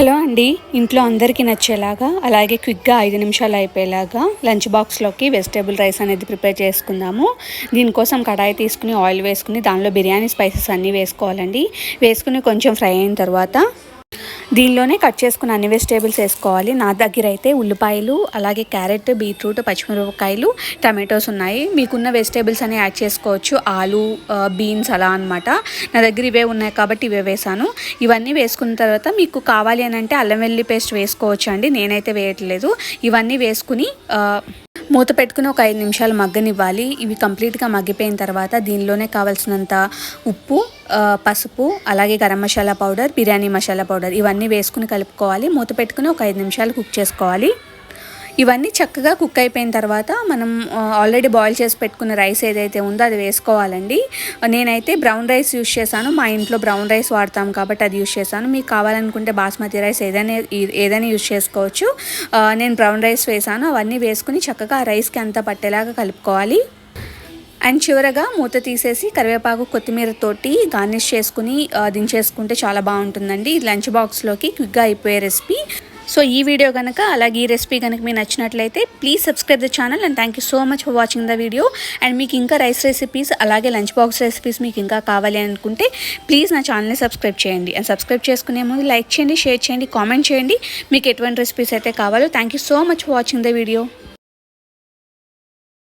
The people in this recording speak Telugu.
హలో అండి. ఇంట్లో అందరికీ నచ్చేలాగా అలాగే క్విక్గా ఐదు నిమిషాలు అయిపోయేలాగా లంచ్ బాక్స్లోకి వెజిటేబుల్ రైస్ అనేది ప్రిపేర్ చేసుకుందాము. దీనికోసం కడాయి తీసుకుని ఆయిల్ వేసుకుని దానిలో బిర్యానీ స్పైసెస్ అన్నీ వేసుకోవాలండి. వేసుకుని కొంచెం ఫ్రై అయిన తర్వాత దీనిలోనే కట్ చేసుకున్న అన్ని వెజిటేబుల్స్ వేసుకోవాలి. నా దగ్గర అయితే ఉల్లిపాయలు అలాగే క్యారెట్ బీట్రూట్ పచ్చిమిరపకాయలు టమాటోస్ ఉన్నాయి. మీకున్న వెజిటేబుల్స్ అని యాడ్ చేసుకోవచ్చు. ఆలు బీన్స్ అలా అనమాట నా దగ్గర ఇవే ఉన్నాయి కాబట్టి ఇవే వేసాను. ఇవన్నీ వేసుకున్న తర్వాత మీకు కావాలి అని అంటే అల్లం వెల్లి పేస్ట్ వేసుకోవచ్చు అండి నేనైతే వేయట్లేదు. ఇవన్నీ వేసుకుని మూత పెట్టుకుని ఒక ఐదు నిమిషాలు మగ్గనివ్వాలి. ఇవి కంప్లీట్గా మగ్గిపోయిన తర్వాత దీనిలోనే కావాల్సినంత ఉప్పు పసుపు అలాగే గరం మసాలా పౌడర్ బిర్యానీ మసాలా పౌడర్ ఇవన్నీ వేసుకుని కలుపుకోవాలి. మూత పెట్టుకుని ఒక ఐదు నిమిషాలు కుక్ చేసుకోవాలి. ఇవన్నీ చక్కగా కుక్ అయిపోయిన తర్వాత మనం ఆల్రెడీ బాయిల్ చేసి పెట్టుకున్న రైస్ ఏదైతే ఉందో అది వేసుకోవాలండి. నేనైతే బ్రౌన్ రైస్ యూస్ చేశాను. మా ఇంట్లో బ్రౌన్ రైస్ వాడతాం కాబట్టి అది యూస్ చేశాను. మీకు కావాలనుకుంటే బాస్మతి రైస్ ఏదైనా ఏదైనా యూస్ చేసుకోవచ్చు. నేను బ్రౌన్ రైస్ వేసాను అవన్నీ వేసుకుని చక్కగా ఆ రైస్కి అంతా పట్టేలాగా కలుపుకోవాలి. అండ్ చివరగా మూత తీసేసి కరివేపాకు కొత్తిమీర తోటి గార్నిష్ చేసుకుని దించేసుకుంటే చాలా బాగుంటుందండి. లంచ్ బాక్స్లోకి క్విక్గా అయిపోయే రెసిపీ సో ఈ వీడియో కనుక అలాగే ఈ రెసిపీ కనుక మీకు నచ్చినట్లయితే please subscribe the channel and thank you so much for watching the video. And మీకు ఇంకా రైస్ రెసిపీస్ అలాగే లంచ్ బాక్స్ రెసిపీస్ మీకు ఇంకా కావాలి అనుకుంటే ప్లీజ్ నా ఛానల్ని సబ్స్క్రైబ్ చేయండి. అండ్ సబ్స్క్రైబ్ చేసుకునే ముందు లైక్ చేయండి షేర్ చేయండి కామెంట్ చేయండి. మీకు ఎటువంటి రెసిపీస్ అయితే కావాలో thank you so much for watching the video.